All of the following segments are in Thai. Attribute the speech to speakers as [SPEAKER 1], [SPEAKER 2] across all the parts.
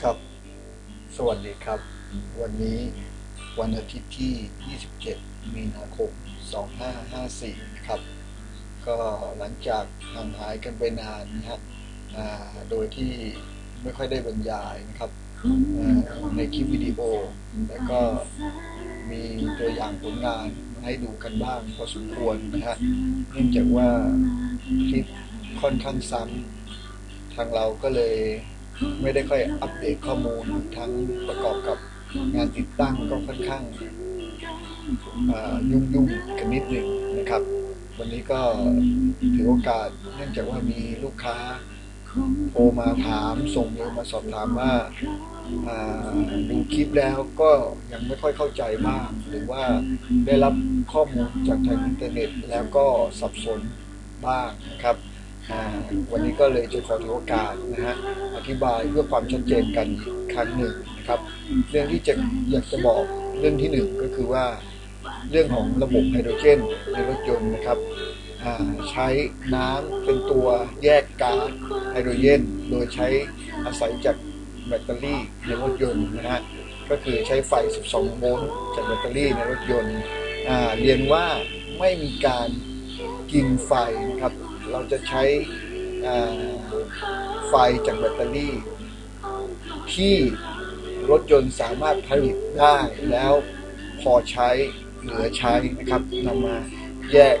[SPEAKER 1] ครับ สวัสดีครับ วันนี้วันอาทิตย์ที่ 27 มีนาคม 2554ครับ ก็หลังจากห่างหายกันไปนานนะฮะโดยที่ไม่ค่อยได้บรรยายนะครับในคลิปวิดีโอ แล้วก็มีตัวอย่างผลงานมาให้ดูกันบ้างพอสมควรนะฮะเนื่องจากว่าคลิปค่อนข้างซ้ำทางเราก็เลย ไม่ได้ค่อยอัปเดตข้อมูลทั้งประกอบกับงานติดตั้งก็ค่อนข้างยุ่งยุ่งๆกันนิดหนึ่งนะครับ วันนี้ก็ถือโอกาสเนื่องจากว่ามีลูกค้าโทรมาถามส่งเมลมาสอบถามว่าดูคลิปแล้วก็ยังไม่ค่อยเข้าใจบ้างหรือว่าได้รับข้อมูลจากทางอินเทอร์เน็ตแล้วก็สับสนบ้างนะครับ วันนี้ก็เลยจะขอถือโอกาสนะฮะอธิบายเพื่อความชัดเจนกันอีกครั้งหนึ่งนะครับ เรื่องที่จะอยากจะบอกเรื่องที่หนึ่งก็คือว่า เรื่องของระบบไฮโดรเจนในรถยนต์นะครับใช้น้ำเป็นตัวแยกก๊าซไฮโดรเจนโดยใช้อาศัยจากแบตเตอรี่ในรถยนต์นะฮะก็คือใช้ไฟ 12 โวลต์จากแบตเตอรี่ในรถยนต์เรียนว่าไม่มีการกินไฟนะครับ เราจะใช้ไฟจากแบตเตอรี่ ที่รถยนต์สามารถผลิตได้แล้วพอใช้เหลือใช้นะครับนำมาแยก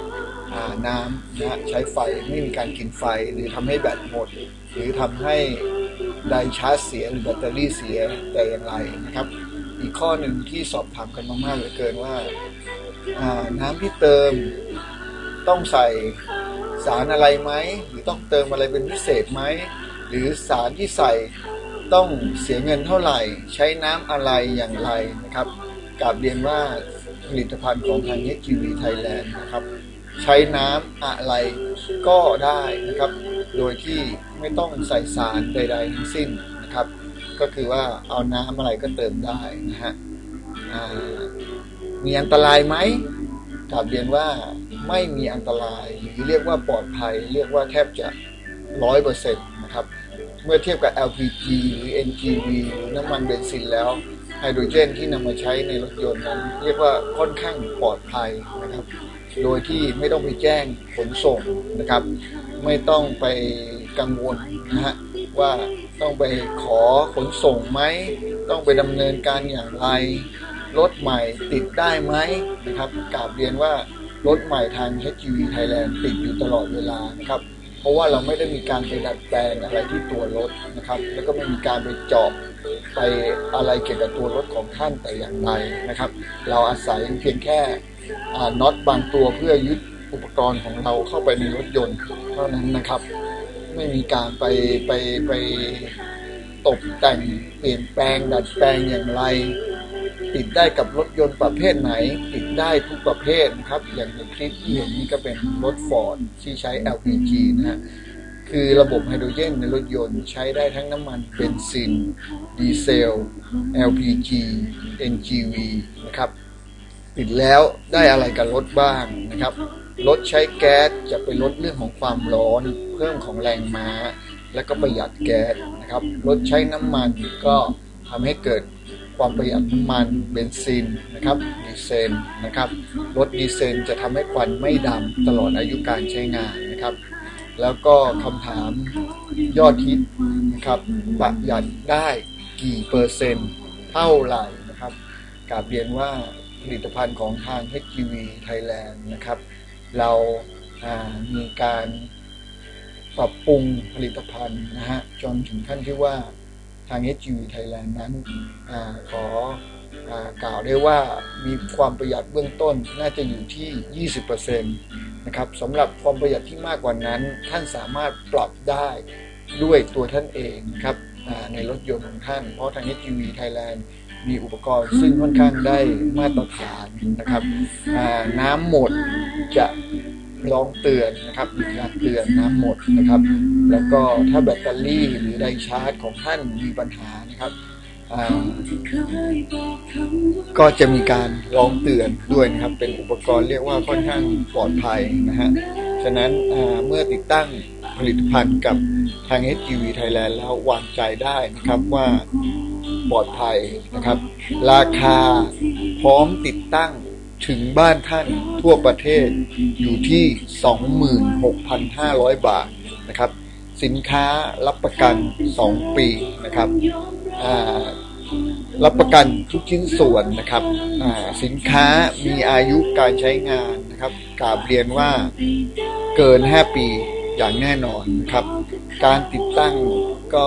[SPEAKER 1] น้ำนะใช้ไฟไม่มีการกินไฟหรือทำให้แบตหมด หรือทำให้ไดชาร์จเสียหรือแบตเตอรี่เสียแต่อย่างไรนะครับ อีกข้อหนึ่งที่สอบถามกันมากๆเหลือเกินว่าน้ำที่เติมต้องใส่ สารอะไรไหมหรือต้องเติมอะไรเป็นพิเศษไหมหรือสารที่ใส่ต้องเสียเงินเท่าไหร่ ใช้น้ำอะไรอย่างไรนะครับกราบเรียนว่าผลิตภัณฑ์ของทาง HGV Thailand นด์นะครับ ใช้น้ำอะไรก็ได้นะครับ โดยที่ไม่ต้องใส่สารใด ๆ ทั้งสิ้นนะครับ ก็คือว่าเอาน้ำอะไรก็เติมได้นะฮะมีอันตรายไหม กราบเรียนว่าไม่มีอันตรายหรือเรียกว่าปลอดภัย เรียกว่าแทบจะร้อยเปอร์เซ็นต์นะครับ เมื่อเทียบกับ LPG หรือ NGV หรือน้ำมันเบนซินแล้วไฮโดรเจนที่นำมาใช้ในรถยนต์นั้น เรียกว่าค่อนข้างปลอดภัยนะครับ โดยที่ไม่ต้องไปแจ้งขนส่งนะครับ ไม่ต้องไปกังวลนะฮะว่าต้องไปขอขนส่งไหม ต้องไปดำเนินการอย่างไร รถใหม่ติดได้ไหมนะครับกราบเรียนว่ารถใหม่ทาง HGV Thailand ติดอยู่ตลอดเวลานะครับ เพราะว่าเราไม่ได้มีการไปดัดแปลงอะไรที่ตัวรถนะครับ แล้วก็ไม่มีการไปเจาะไปอะไรเกี่ยวกับตัวรถของท่านแต่อย่างใดนะครับ เราอาศัยเพียงแค่น็อตบางตัวเพื่อยึดอุปกรณ์ของเราเข้าไปในรถยนต์เท่านั้นนะครับ ไม่มีการไปไปไปตกแต่งเปลี่ยนแปลงดัดแปลงอย่างไร ติดได้กับรถยนต์ประเภทไหน ติดได้ทุกประเภทนะครับ อย่างในคลิปที่เห็นนี่ก็เป็นรถฟอร์ดที่ใช้ LPG นะฮะคือระบบไฮโดรเจนในรถยนต์ใช้ได้ทั้งน้ำมันเบนซิน ดีเซล LPG NGV นะครับ ติดแล้วได้อะไรกับรถบ้างนะครับ รถใช้แก๊สจะไปลดเรื่องของความร้อน เพิ่มของแรงม้า และก็ประหยัดแก๊สนะครับ รถใช้น้ำมันก็ทำให้เกิด ความประหยัดน้ำมันเบนซินนะครับดีเซลนะครับรถดีเซลจะทำให้ควันไม่ดำตลอดอายุการใช้งานนะครับ แล้วก็คำถามยอดฮิตนะครับประหยัดได้กี่เปอร์เซ็นต์เท่าไหร่นะครับกาบเรียนว่าผลิตภัณฑ์ของทาง HGV Thailand นะครับ เราามีการปรับปรุงผลิตภัณฑ์นะฮะจนถึงขั้นที่ว่า ทาง HGV Thailand นั้นอขออกล่าวได้ว่ามีความประหยัดเบื้องต้นน่าจะอยู่ที่ 20%นะครับสำหรับความประหยัดที่มากกว่านั้น ท่านสามารถปรับได้ด้วยตัวท่านเองครับในรถยนต์ของท่าน เพราะทาง HGV Thailand มีอุปกรณ์ซึ่งค่อนข้างได้มาตรฐานนะครับน้ำหมดจะ ร้องเตือนนะครับมีการเตือนน้ำหมดนะครับ แล้วก็ถ้าแบตเตอรี่หรือไดชาร์จของท่านมีปัญหานะครับก็จะมีการร้องเตือนด้วยนะครับ เป็นอุปกรณ์เรียกว่าค่อนข้างปลอดภัยนะฮะฉะนั้นเมื่อติดตั้งผลิตภัณฑ์กับทาง HGV Thailand แล้ววางใจได้นะครับว่าปลอดภัยนะครับ ราคาพร้อมติดตั้ง ถึงบ้านท่านทั่วประเทศอยู่ที่ 26,500 บาทนะครับ สินค้ารับประกัน 2 ปีนะครับรับประกันทุกชิ้นส่วนนะครับสินค้ามีอายุการใช้งานนะครับกาบเรียนว่าเกิน 5 ปีอย่างแน่นอนนะครับ การติดตั้งก็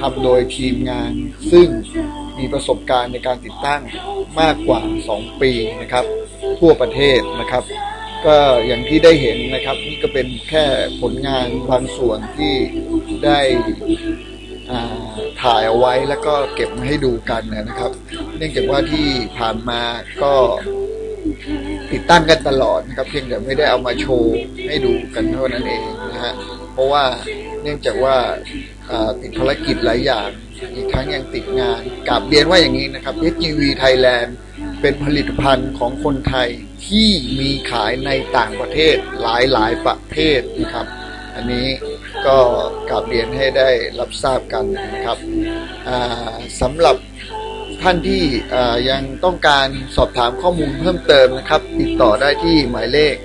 [SPEAKER 1] ทำโดยทีมงาน ซึ่งมีประสบการณ์ในการติดตั้งมากกว่า 2 ปีนะครับ ทั่วประเทศนะครับ ก็อย่างที่ได้เห็นนะครับ นี่ก็เป็นแค่ผลงานบางส่วนที่ได้ถ่ายเอาไว้แล้วก็เก็บมาให้ดูกันนะครับ เนื่องจากว่าที่ผ่านมาก็ติดตั้งกันตลอดนะครับ เพียงแต่ไม่ได้เอามาโชว์ให้ดูกันเท่านั้นเองนะฮะเพราะว่าเนื่องจากว่าอ่าติดภารกิจหลายอย่าง อีกทั้งยังติดงานกลับเรียนว่าอย่างนี้นะครับ HGV Thailand เป็นผลิตภัณฑ์ของคนไทยที่มีขายในต่างประเทศหลายหลายประเทศนะครับ อันนี้ก็กลับเรียนให้ได้รับทราบกันนะครับอ่าสำหรับท่านที่อ่ายังต้องการสอบถามข้อมูลเพิ่มเติมนะครับ ติดต่อได้ที่หมายเลข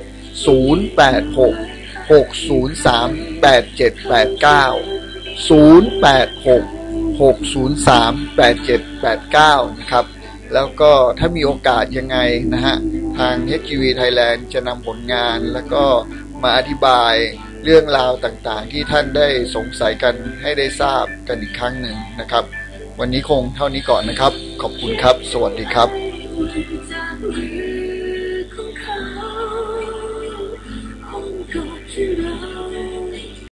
[SPEAKER 1] 086 603 8789 086 603 8789 นะครับ แล้วก็ถ้ามีโอกาสยังไงนะฮะ ทาง HGV Thailand จะนำผลงานแล้วก็มาอธิบายเรื่องราวต่างๆ ที่ท่านได้สงสัยกันให้ได้ทราบกันอีกครั้งหนึ่งนะครับ วันนี้คงเท่านี้ก่อนนะครับ ขอบคุณครับ สวัสดีครับ